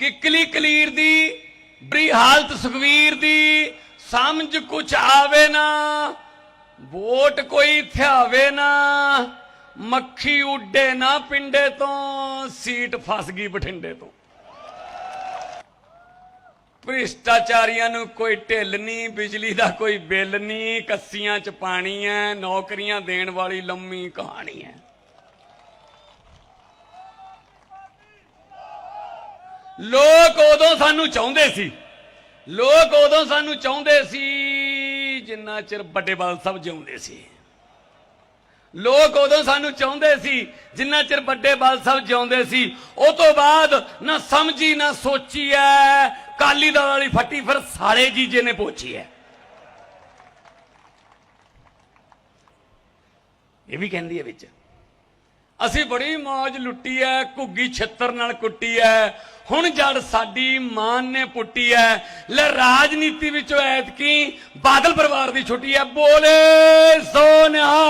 ਕਿਕਲੀ ਕਲੀਰ ਦੀ, ਬਰੀ ਹਾਲਤ ਸੁਖਵੀਰ ਦੀ, ਸਮਝ ਕੁਛ ਆਵੇ ਨਾ, ਵੋਟ ਕੋਈ ਥਿਆਵੇ ਨਾ, ਮੱਖੀ ਉੱਡੇ ਨਾ ਪਿੰਡੇ ਤੋਂ, ਸੀਟ ਫਸ ਗਈ ਬਠਿੰਡੇ ਤੋਂ। ਭ੍ਰਿਸ਼ਟਾਚਾਰੀਆਂ ਨੂੰ ਕੋਈ ਢਿੱਲ ਨਹੀਂ, ਬਿਜਲੀ ਦਾ ਕੋਈ ਬਿੱਲ ਨਹੀਂ, ਕੱਸੀਆਂ ਚ ਪਾਣੀ ਹੈ ਨੌਕਰੀਆਂ ਦੇਣ ਵਾਲੀ ਲੰਮੀ ਕਹਾਣੀ ਹੈ ਲੋਕ ਉਦੋਂ ਸਾਨੂੰ ਚਾਹੁੰਦੇ ਸੀ। ਲੋਕ ਉਦੋਂ ਸਾਨੂੰ ਚਾਹੁੰਦੇ ਸੀ ਜਿੰਨਾ ਚਿਰ ਵੱਡੇ ਬਾਲ ਸਾਹਿਬ ਜਿਉਂਦੇ ਸੀ। ਲੋਕ ਉਦੋਂ ਸਾਨੂੰ ਚਾਹੁੰਦੇ ਸੀ ਜਿੰਨਾ ਚਿਰ ਵੱਡੇ ਬਾਲ ਸਾਹਿਬ ਜਿਉਂਦੇ ਸੀ। ਉਹ ਤੋਂ ਬਾਅਦ ਨਾ ਸਮਝੀ, ਨਾ ਸੋਚੀ ਐ। ਕਾਲੀ ਦਲ ਵਾਲੀ ਫੱਟੀ ਫਿਰ ਸਾਲੇ ਜੀਜੇ ਨੇ ਪੋਚੀ ਐ। ਇਹ ਵੀ ਕਹਿੰਦੀ ਹੈ ਵਿੱਚ। ਅਸੀਂ ਬੜੀ ਮੌਜ ਲੁੱਟੀ ਐ, ਘੁੱਗੀ ਛਿੱਤਰ ਨਾਲ ਕੁੱਟੀ ਐ। ਹੁਣ ਜੜ ਸਾਡੀ ਮਾਨ ਨੇ ਪੁੱਟੀ ਐ। ਲੈ ਰਾਜਨੀਤੀ ਵਿੱਚੋਂ ਐਤਕੀ ਬਾਦਲ ਪਰਿਵਾਰ ਦੀ ਛੁੱਟੀ ਐ। ਬੋਲੇ ਸੋ ਨਿਹਾਲ